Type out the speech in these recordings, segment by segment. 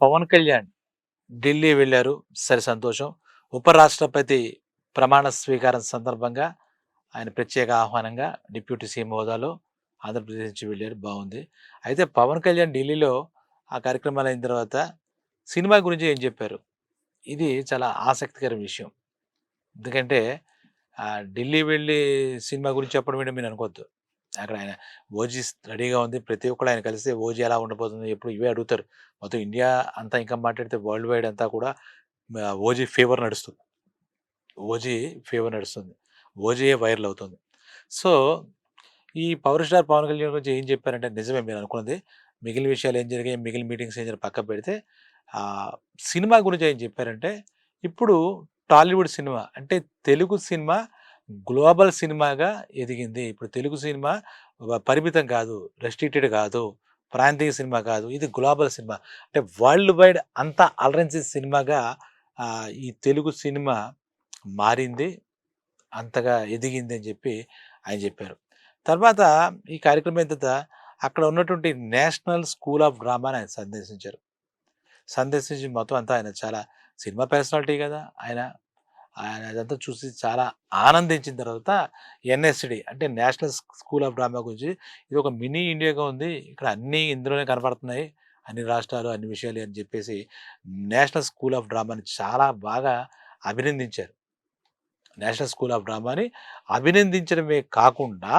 పవన్ కళ్యాణ్ ఢిల్లీ వెళ్ళారు. సరి సంతోషం. ఉపరాష్ట్రపతి ప్రమాణ స్వీకారం సందర్భంగా ఆయన ప్రత్యేక ఆహ్వానంగా డిప్యూటీ సీఎం హోదాలో ఆంధ్రప్రదేశ్ నుంచి వెళ్ళారు. బాగుంది. అయితే పవన్ కళ్యాణ్ ఢిల్లీలో ఆ కార్యక్రమాలు అయిన తర్వాత సినిమా గురించి ఏం చెప్పారు? ఇది చాలా ఆసక్తికర విషయం. ఎందుకంటే ఢిల్లీ వెళ్ళి సినిమా గురించి చెప్పడం ఏంటో మీరు అనుకోవద్దు. అక్కడ ఆయన ఓజీ రెడీగా ఉంది. ప్రతి ఒక్కరు ఆయన కలిస్తే ఓజీ ఎలా ఉండబోతుంది ఎప్పుడు ఇవే అడుగుతారు. మొత్తం ఇండియా అంతా ఇంకా మాట్లాడితే వరల్డ్ వైడ్ అంతా కూడా ఓజీ ఫీవర్ నడుస్తుంది. ఓజీ ఫీవర్ నడుస్తుంది. ఓజీయే వైరల్ అవుతుంది. సో ఈ పవర్ స్టార్ పవన్ కళ్యాణ్ గురించి ఏం చెప్పారంటే నిజమే మీరు అనుకున్నది. మిగిలిన విషయాలు ఏం జరిగాయి మిగిలిన మీటింగ్స్ ఏం జరిగిన పక్క పెడితే సినిమా గురించి ఏం చెప్పారంటే ఇప్పుడు టాలీవుడ్ సినిమా అంటే తెలుగు సినిమా గ్లోబల్ సినిమాగా ఎదిగింది. ఇప్పుడు తెలుగు సినిమా పరిమితం కాదు రెస్ట్రిక్టెడ్ కాదు ప్రాంతీయ సినిమా కాదు ఇది గ్లోబల్ సినిమా. అంటే వరల్డ్ వైడ్ అంతా అలరెన్సీ సినిమాగా ఈ తెలుగు సినిమా మారింది అంతగా ఎదిగింది అని చెప్పి ఆయన చెప్పారు. తర్వాత ఈ కార్యక్రమం అయిన తర్వాత అక్కడ ఉన్నటువంటి నేషనల్ స్కూల్ ఆఫ్ డ్రామాని ఆయన సందర్శించారు. సందర్శించి మొత్తం అంతా ఆయన చాలా సినిమా పర్సనాలిటీ కదా ఆయన ఆయన అదంతా చూసి చాలా ఆనందించిన తర్వాత ఎన్ఎస్డి అంటే నేషనల్ స్కూల్ ఆఫ్ డ్రామా గురించి ఇది ఒక మినీ ఇండియాగా ఉంది. ఇక్కడ అన్నీ ఇందులోనే కనపడుతున్నాయి. అన్ని రాష్ట్రాలు అన్ని విషయాలు అని చెప్పేసి నేషనల్ స్కూల్ ఆఫ్ డ్రామాని చాలా బాగా అభినందించారు. నేషనల్ స్కూల్ ఆఫ్ డ్రామాని అభినందించడమే కాకుండా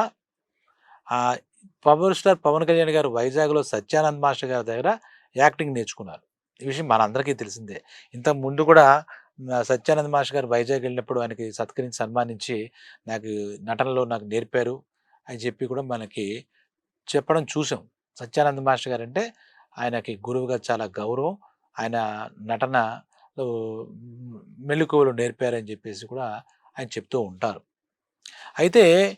పవర్ స్టార్ పవన్ కళ్యాణ్ గారు వైజాగ్లో సత్యానంద్ మాస్టర్ గారి దగ్గర యాక్టింగ్ నేర్చుకున్నారు. ఈ విషయం మనందరికీ తెలిసిందే. ఇంతకు ముందు కూడా సత్యానంద్ మాస్టర్ గారు వైజాగ్ వెళ్ళినప్పుడు ఆయనకి సత్కరించి సన్మానించి నాకు నటనలో నాకు నేర్పారు. అని చెప్పి కూడా మనకి చెప్పడం చూసాం. సత్యానంద్ మాస్టర్ గారు అంటే ఆయనకి గురువుగా చాలా గౌరవం. ఆయన నటనలో మెలకువలు నేర్పారని చెప్పేసి కూడా ఆయన చెప్తూ ఉంటారు. అయితే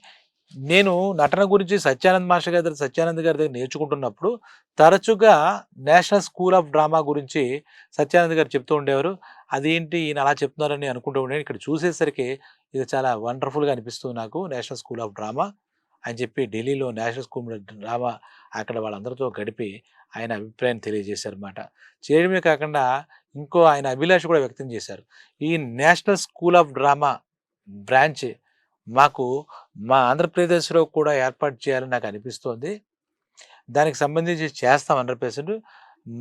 నేను నటన గురించి సత్యానంద్ మాస్టర్ గారి దగ్గర సత్యానంద్ గారి దగ్గర నేర్చుకుంటున్నప్పుడు తరచుగా నేషనల్ స్కూల్ ఆఫ్ డ్రామా గురించి సత్యానంద్ గారు చెప్తూ ఉండేవారు. అదేంటి ఈయన అలా చెప్తున్నారని అనుకుంటూ ఉండేది ఇక్కడ చూసేసరికి ఇది చాలా వండర్ఫుల్గా అనిపిస్తుంది నాకు నేషనల్ స్కూల్ ఆఫ్ డ్రామా అని చెప్పి ఢిల్లీలో నేషనల్ స్కూల్ డ్రామా అక్కడ వాళ్ళందరితో గడిపి ఆయన అభిప్రాయం తెలియజేశారు అన్నమాట చేయడమే కాకుండా ఇంకో ఆయన అభిలాష కూడా వ్యక్తం చేశారు. ఈ national school of drama branch మాకు మా ఆంధ్రప్రదేశ్లో కూడా ఏర్పాటు చేయాలని నాకు అనిపిస్తోంది. దానికి సంబంధించి చేస్తాం హండ్రెడ్ పర్సెంట్.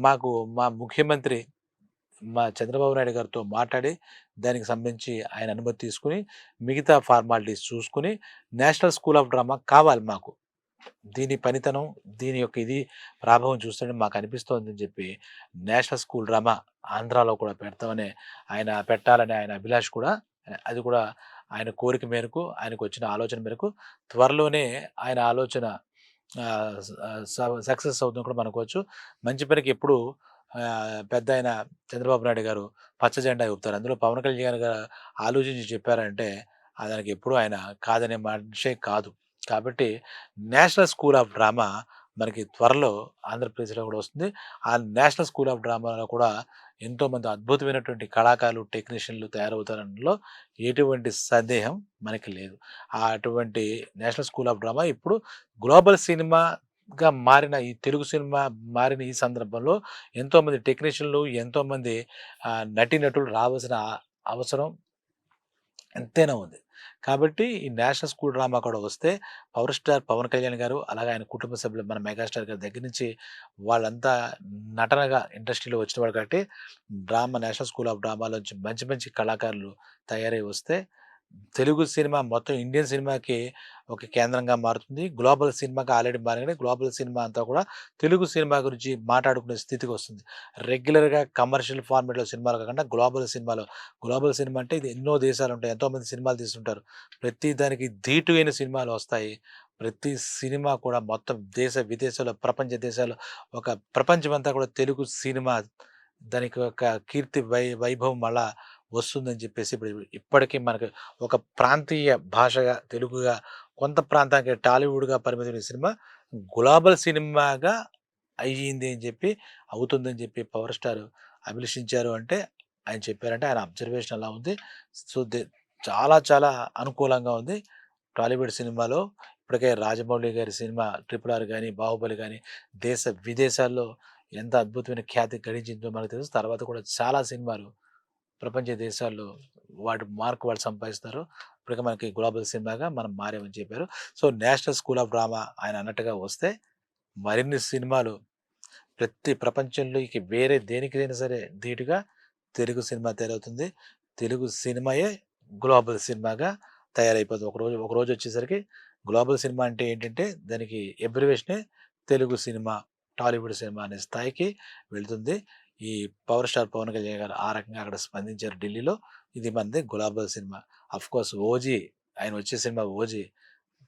మాకు మా ముఖ్యమంత్రి మా చంద్రబాబు నాయుడు గారితో మాట్లాడి దానికి సంబంధించి ఆయన అనుమతి తీసుకుని మిగతా ఫార్మాలిటీస్ చూసుకుని నేషనల్ స్కూల్ ఆఫ్ డ్రామా కావాలి మాకు. దీని పనితనం దీని యొక్క ఇది ప్రభావం చూస్తుంటే మాకు అనిపిస్తోందని చెప్పి నేషనల్ స్కూల్ డ్రామా ఆంధ్రాలో కూడా పెడతామని ఆయన పెట్టాలని ఆయన అభిలాష్ కూడా అది కూడా ఆయన కోరిక మేరకు ఆయనకు వచ్చిన ఆలోచన మేరకు త్వరలోనే ఆయన ఆలోచన సక్సెస్ అవుతుంది కూడా మనకోవచ్చు మంచి పనికి ఎప్పుడు పెద్ద ఆయన చంద్రబాబు నాయుడు గారు పచ్చ జెండా ఊపుతారు. అందులో పవన్ కళ్యాణ్ గారు ఆలోచించి చెప్పారంటే దానికి ఎప్పుడు ఆయన కాదనే మనిషే కాదు. కాబట్టి నేషనల్ స్కూల్ ఆఫ్ డ్రామా మనకి త్వరలో ఆంధ్రప్రదేశ్లో కూడా వస్తుంది. ఆ నేషనల్ స్కూల్ ఆఫ్ డ్రామాలో కూడా ఎంతోమంది అద్భుతమైనటువంటి కళాకారులు టెక్నీషియన్లు తయారవుతారనలో ఎటువంటి సందేహం మనకి లేదు. ఆ అటువంటి నేషనల్ స్కూల్ ఆఫ్ డ్రామా ఇప్పుడు గ్లోబల్ సినిమాగా మారిన ఈ తెలుగు సినిమా మారిన ఈ సందర్భంలో ఎంతోమంది టెక్నీషియన్లు ఎంతోమంది నటీనటులు రావాల్సిన అవసరం ఎంతైనా ఉంది. కాబట్టి ఈ నేషనల్ స్కూల్ డ్రామా కూడా వస్తే పవర్ స్టార్ పవన్ కళ్యాణ్ గారు అలాగే ఆయన కుటుంబ సభ్యులు మన మెగాస్టార్ గారి దగ్గర నుంచి వాళ్ళంతా నటనగా ఇండస్ట్రీలో వచ్చిన వాళ్ళు కాబట్టి డ్రామా నేషనల్ స్కూల్ ఆఫ్ డ్రామాలోంచి మంచి మంచి కళాకారులు తయారై వస్తే తెలుగు సినిమా మొత్తం ఇండియన్ సినిమాకి ఒక కేంద్రంగా మారుతుంది. గ్లోబల్ సినిమాకి ఆల్రెడీ మారింది గ్లోబల్ సినిమా అంతా కూడా తెలుగు సినిమా గురించి మాట్లాడుకునే స్థితికి వస్తుంది. రెగ్యులర్గా కమర్షియల్ ఫార్మేట్లో సినిమాలు కాకుండా గ్లోబల్ సినిమాలో. గ్లోబల్ సినిమా అంటే ఇది ఎన్నో దేశాలు ఉంటాయి. ఎంతోమంది సినిమాలు తీస్తుంటారు. ప్రతి దానికి ధీటు అయిన సినిమాలు వస్తాయి. ప్రతి సినిమా కూడా మొత్తం దేశ విదేశాల్లో ప్రపంచ దేశాల్లో ఒక ప్రపంచం అంతా కూడా తెలుగు సినిమా దానికి ఒక కీర్తి వై వైభవం మళ్ళా వస్తుందని చెప్పేసి ఇప్పుడు ఇప్పటికీ మనకు ఒక ప్రాంతీయ భాషగా తెలుగుగా కొంత ప్రాంతానికి టాలీవుడ్గా పరిమితమైన సినిమా గ్లోబల్ సినిమాగా అయ్యింది అని చెప్పి అవుతుందని చెప్పి పవర్ స్టార్ అభిలషించారు అంటే ఆయన చెప్పారంటే ఆయన అబ్జర్వేషన్ అలా ఉంది. సో చాలా చాలా అనుకూలంగా ఉంది. టాలీవుడ్ సినిమాలో ఇప్పటికే రాజమౌళి గారి సినిమా ట్రిపుల్ ఆర్ కానీ బాహుబలి కానీ దేశ విదేశాల్లో ఎంత అద్భుతమైన ఖ్యాతి గడించిందో మనకు తెలుసు. తర్వాత కూడా చాలా సినిమాలు ప్రపంచ దేశాల్లో వాటి మార్క్ వాళ్ళు సంపాదిస్తారు. ఇప్పటికే మనకి గ్లోబల్ సినిమాగా మనం మారేమని చెప్పారు. So national school of drama ఆయన అన్నట్టుగా వస్తే మరిన్ని సినిమాలు ప్రతి ప్రపంచంలో ఇక వేరే దేనికైనా సరే ధీటుగా తెలుగు సినిమా తయారవుతుంది. తెలుగు సినిమాయే గ్లోబల్ సినిమాగా తయారైపోతుంది. ఒకరోజు ఒకరోజు వచ్చేసరికి గ్లోబల్ సినిమా అంటే ఏంటంటే దానికి ఎబ్రివేషనే తెలుగు సినిమా టాలీవుడ్ సినిమా అనే స్థాయికి వెళ్తుంది. ఈ పవర్ స్టార్ పవన్ కళ్యాణ్ గారు ఆ రకంగా అక్కడ స్పందించారు ఢిల్లీలో. ఇది మనది global cinema. Of course OG ఆయన వచ్చే cinema OG.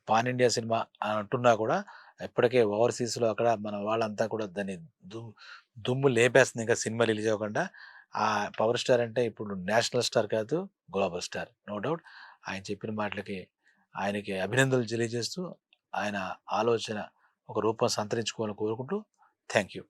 Pan India cinema అని అంటున్నా కూడా ఇప్పటికే ఓవర్సీస్లో అక్కడ మన వాళ్ళంతా కూడా దాన్ని దుమ్ము దుమ్ము లేపేస్తుంది ఇంకా సినిమా రిలీజ్ అవ్వకుండా. ఆ పవర్ స్టార్ అంటే ఇప్పుడు నేషనల్ స్టార్ కాదు గ్లోబల్ స్టార్. No doubt. ఆయన చెప్పిన మాటలకి ఆయనకి అభినందనలు తెలియజేస్తూ ఆయన ఆలోచన ఒక రూపం సంతరించుకోవాలని కోరుకుంటూ థ్యాంక్ యూ